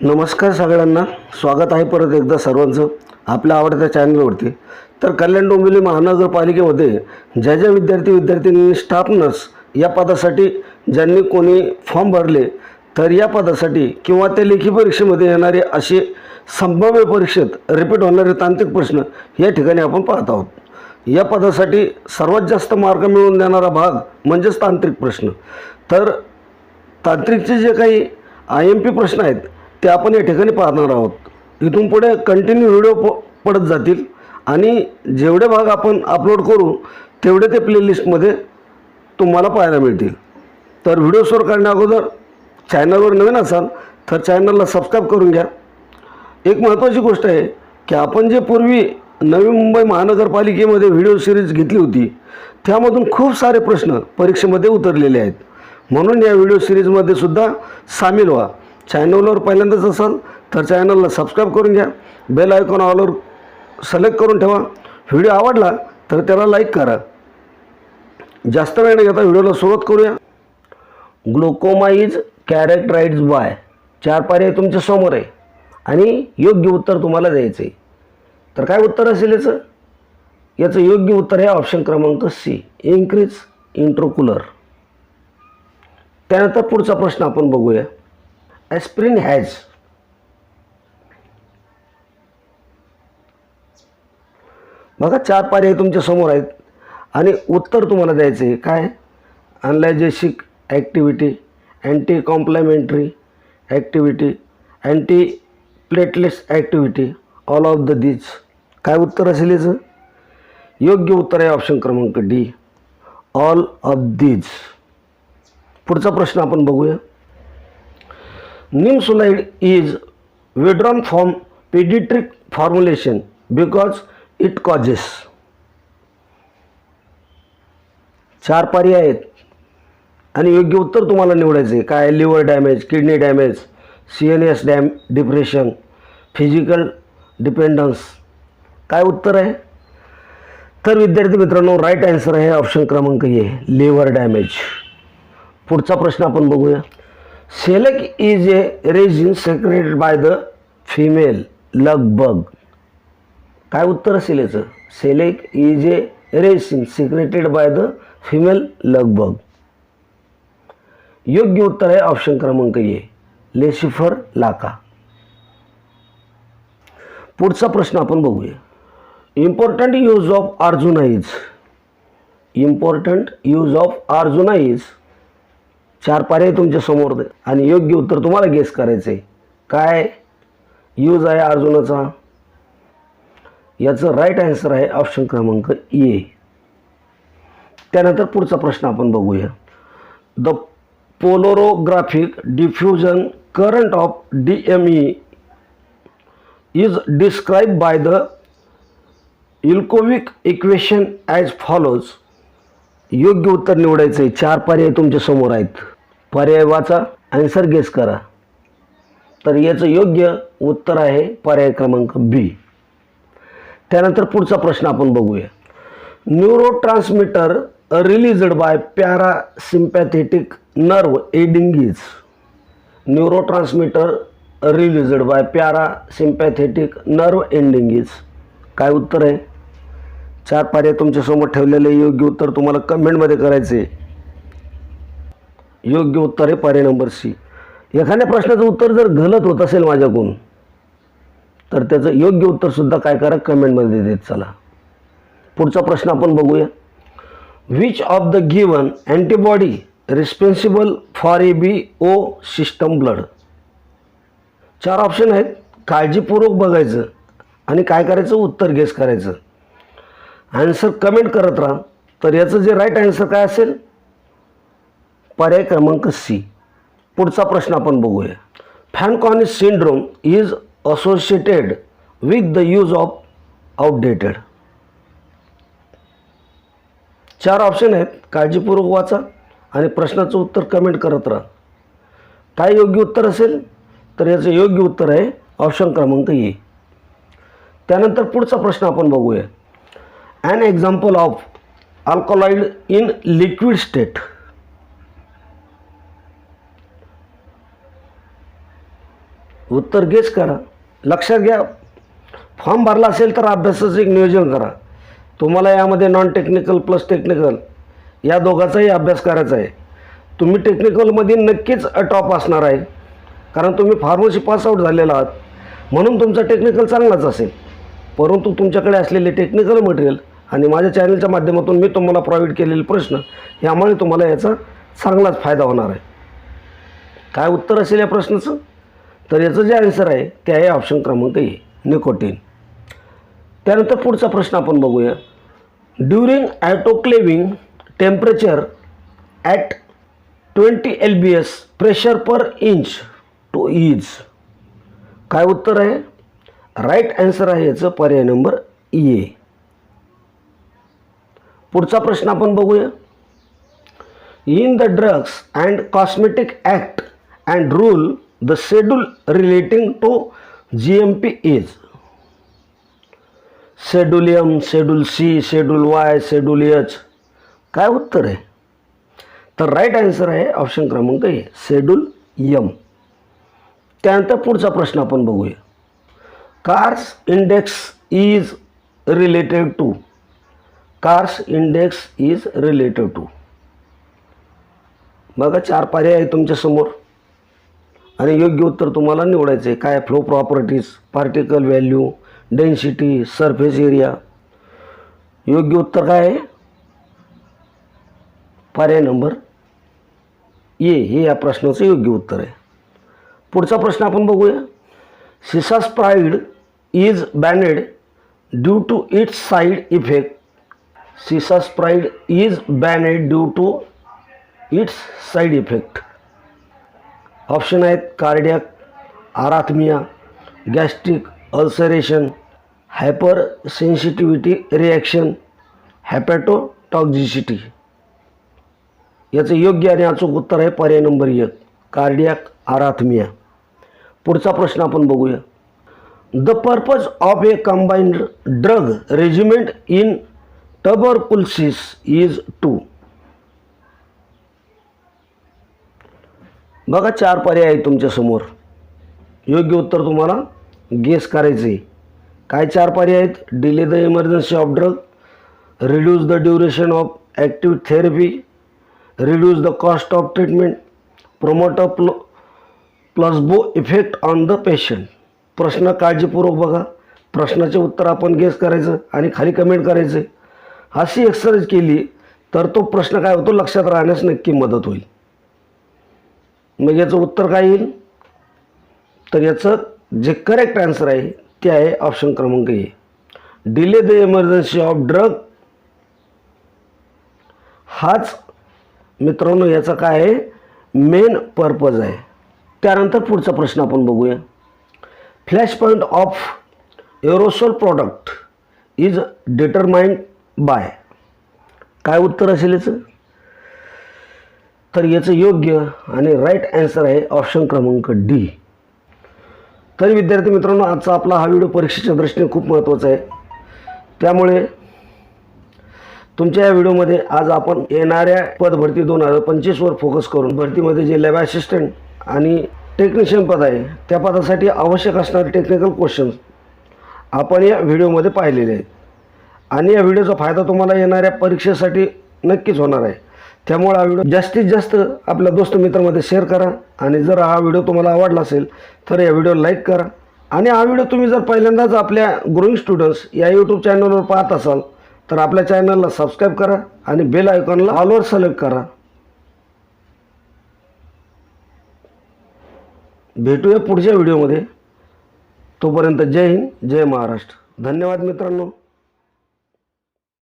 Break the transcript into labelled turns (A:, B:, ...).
A: नमस्कार सगळ्यांना. स्वागत आहे परत एकदा सर्वांचं आपल्या आवडत्या चॅनलवरती. तर कल्याण डोंबिवली महानगरपालिकेमध्ये ज्या ज्या विद्यार्थी विद्यार्थिनींनी स्टाफ नर्स या पदासाठी ज्यांनी कोणी फॉर्म भरले तर या पदासाठी किंवा त्या लेखी परीक्षेमध्ये येणारे असे संभाव्य परीक्षेत रिपीट होणारे तांत्रिक प्रश्न या ठिकाणी आपण पाहत आहोत. या पदासाठी सर्वात जास्त मार्क मिळवून देणारा भाग म्हणजेच तांत्रिक प्रश्न. तर तांत्रिकचे जे काही आय एम पी प्रश्न आहेत ते आपण या ठिकाणी पाहणार आहोत. इथून पुढे कंटिन्यू व्हिडिओ प पडत जातील. आणि जेवढे भाग आपण अपलोड करू तेवढे ते प्लेलिस्टमध्ये तुम्हाला पाहायला मिळतील. तर व्हिडिओ सुरू करण्या अगोदर चॅनलवर नवीन असाल तर चॅनलला सबस्क्राईब करून घ्या. एक महत्त्वाची गोष्ट आहे की आपण जे पूर्वी नवी मुंबई महानगरपालिकेमध्ये व्हिडिओ सिरीज घेतली होती त्यामधून खूप सारे प्रश्न परीक्षेमध्ये उतरलेले आहेत. म्हणून या व्हिडिओ सिरीजमध्ये सुद्धा सामील व्हा. चॅनलवर पहिल्यांदाच असाल तर चॅनलला सबस्क्राईब करून घ्या. बेल आयकॉन ऑलवर सिलेक्ट करून ठेवा. व्हिडिओ आवडला तर त्याला लाईक करा. जास्त वेळ न घेता व्हिडिओला सुरुवात करूया. ग्लोकोमा इज कॅरेक्टराइज बाय चार पर्याय तुमच्यासमोर आहे. आणि योग्य उत्तर तुम्हाला द्यायचं आहे तर काय उत्तर असेल याचं? याचं योग्य उत्तर आहे ऑप्शन क्रमांक सी इन्क्रीज इंट्रोकुलर. त्यानंतर पुढचा प्रश्न आपण बघूया. Aspirin हॅज बघा चार पर्याय तुमच्यासमोर आहेत. आणि उत्तर तुम्हाला द्यायचं आहे. काय? Analgesic activity anti complementary activity anti platelets activity all of the these काय उत्तर असेल याचं? योग्य उत्तर आहे ऑप्शन क्रमांक डी ऑल ऑफ दीज पुढचा प्रश्न आपण बघूया. Nimesulide is withdrawn from pediatric formulation because it causes चार पर्याय आहेत. आणि योग्य उत्तर तुम्हाला निवडायचं आहे काय? Liver damage kidney damage C N S damage depression physical dependence काय उत्तर आहे? तर विद्यार्थी मित्रांनो राईट आन्सर आहे ऑप्शन क्रमांक ए लिव्हर डॅमेज पुढचा प्रश्न आपण बघूया. Shellac is a resin secreted by the female lac bug काय उत्तर असेल याचं? Shellac is a resin secreted by the female lac bug योग्य उत्तर आहे ऑप्शन क्रमांक ए. लेसिफर लाका. पुढचा प्रश्न आपण बघूया. इम्पॉर्टंट यूज ऑफ अर्जुनाईज इम्पॉर्टंट यूज ऑफ अर्जुनाईज चार पर्याय तुमच्यासमोर आणि योग्य उत्तर तुम्हाला गेस करायचं आहे. काय? यूज आहे अर्जुनाचा. याचं राईट आन्सर आहे ऑप्शन क्रमांक ए त्यानंतर पुढचा प्रश्न आपण बघूया. The polarographic diffusion current of D M E is describe by the Ilkovic equation as follows योग्य उत्तर निवडायचं आहे. चार पर्याय तुमच्यासमोर आहेत. पर्याय वाचा आन्सर गेस करा तर याचं योग्य उत्तर आहे पर्याय क्रमांक बी. त्यानंतर पुढचा प्रश्न आपण बघूया. Neuro transmitter released by parasympathetic nerve endings neuro transmitter released by parasympathetic nerve endings काय उत्तर आहे? चार पर्याय तुमच्यासमोर ठेवलेले योग्य उत्तर तुम्हाला कमेंटमध्ये करायचे योग्य उत्तर आहे पर्याय नंबर सी. एखाद्या प्रश्नाचं उत्तर जर गलत होत असेल माझ्याकडून तर त्याचं योग्य उत्तरसुद्धा काय करा कमेंटमध्ये देत चला. पुढचा प्रश्न आपण बघूया. Which of the given antibody responsible for A B O system blood चार ऑप्शन आहेत. काळजीपूर्वक बघायचं आणि काय करायचं? उत्तर गेस करायचं. आन्सर कमेंट करत राहा. तर याचं जे राईट आन्सर काय असेल? पर्याय क्रमांक सी. पुढचा प्रश्न आपण बघूया. Fanconi's syndrome is associated with the use of outdated चार ऑप्शन आहेत. काळजीपूर्वक वाचा आणि प्रश्नाचं उत्तर कमेंट करत राहा. काय योग्य उत्तर असेल? तर याचं योग्य उत्तर आहे ऑप्शन क्रमांक ए. त्यानंतर पुढचा प्रश्न आपण बघूया. An example of alkaloid in liquid state उत्तर गेस करा. लक्षात घ्या. फॉर्म भरला असेल तर अभ्यासाचं एक नियोजन करा. तुम्हाला यामध्ये नॉन टेक्निकल प्लस टेक्निकल या दोघांचाही अभ्यास करायचा आहे. तुम्ही टेक्निकलमध्ये नक्कीच टॉप असणार आहे. कारण तुम्ही फार्मसी पासआउट झालेला आहात. म्हणून तुमचा टेक्निकल चांगलाच असेल. परंतु तुमच्याकडे असलेले टेक्निकल मटेरियल आणि माझ्या चॅनलच्या माध्यमातून मी तुम्हाला प्रोव्हाइड केलेले प्रश्न यामुळे तुम्हाला याचा चांगलाच फायदा होणार आहे. काय उत्तर असेल या प्रश्नाचं? तर याचं जे आन्सर आहे ते आहे ऑप्शन क्रमांक ए निकोटीन त्यानंतर पुढचा प्रश्न आपण बघूया. During autoclaving temperature at twenty L B S pressure per inch two is काय उत्तर आहे? राईट आन्सर आहे याचं पर्याय नंबर ए पुढचा प्रश्न आपण बघूया. In the drugs and cosmetic act and rule the schedule relating to G M P is schedule M schedule C schedule Y schedule H काय उत्तर आहे? तर राईट आन्सर आहे ऑप्शन क्रमांक ए शेड्यूल यम त्यानंतर पुढचा प्रश्न आपण बघूया. Carr's index is related to Carr's index is related to बघा चार पर्याय आहे तुमच्यासमोर आणि योग्य उत्तर तुम्हाला निवडायचं आहे. काय flow properties particle value density surface area योग्य उत्तर काय आहे? पर्याय नंबर ए. हे या प्रश्नाचं योग्य उत्तर आहे. पुढचा प्रश्न आपण बघूया. Cisapride is banned due to its side effect cisapride is banned due to its side effect option आहेत cardiac arrhythmia gastric ulceration hyper sensitivity reaction hepatotoxicity याचं योग्य आणि अचूक उत्तर आहे पर्याय नंबर एक कार्डियाक आराथमिया. पुढचा प्रश्न आपण बघूया. The purpose of a combined drug regiment in tuberculosis is to बघा चार पर्याय आहेत तुमच्यासमोर योग्य उत्तर तुम्हाला गेस करायचं आहे काय चार पर्याय आहेत? Delay the emergency of drug reduce the duration of active therapy reduce the cost of treatment promote a प्ल placebo effect on the patient प्रश्न काळजीपूर्वक बघा. प्रश्नाचे उत्तर आपण गेस करायचं आणि खाली कमेंट करायचं. अशी एक्सरसाइज केली तर तो प्रश्न काय होतो? लक्षात राहण्यास नक्की मदत होईल. मग याचं उत्तर काय येईल? तर याचं जे करेक्ट आन्सर आहे ते आहे ऑप्शन क्रमांक A. Delay the emergency of drug हाच मित्रांनो याचा काय आहे? मेन पर्पज आहे. त्यानंतर पुढचा प्रश्न आपण बघूया. Flash point of aerosol product is determined by काय उत्तर असेल याचं? तर याचं योग्य आणि राईट ॲन्सर आहे ऑप्शन क्रमांक डी तरी विद्यार्थी मित्रांनो आजचा आपला हा व्हिडिओ परीक्षेच्या दृष्टीने खूप महत्त्वाचा आहे. त्यामुळे तुमच्या या व्हिडिओमध्ये आज आपण येणाऱ्या पदभरती दोन हजार पंचवीसवर फोकस करून भरतीमध्ये जे लॅब असिस्टंट आणि टेक्निशियन पद आहे त्या पदासाठी आवश्यक असणारे टेक्निकल क्वेश्चन्स आपण या व्हिडिओमध्ये पाहिलेले आहेत. आणि या व्हिडिओचा फायदा तुम्हाला येणाऱ्या परीक्षेसाठी नक्कीच होणार आहे. त्यामुळे हा व्हिडिओ जास्तीत जास्त आपल्या दोस्त मित्रांमध्ये शेअर करा. आणि जर हा व्हिडिओ तुम्हाला आवडला असेल तर या व्हिडिओ लाईक करा. आणि हा व्हिडिओ तुम्ही जर पहिल्यांदाच आपल्या ग्रोईंग स्टुडंट्स या यूट्यूब चॅनलवर पाहत असाल तर आपल्या चॅनलला सबस्क्राईब करा आणि बेल आयकॉनला ऑलवर सिलेक्ट करा. भेटूया पुढच्या व्हिडिओमध्ये. तोपर्यंत जय हिंद जय महाराष्ट्र. धन्यवाद मित्रांनो.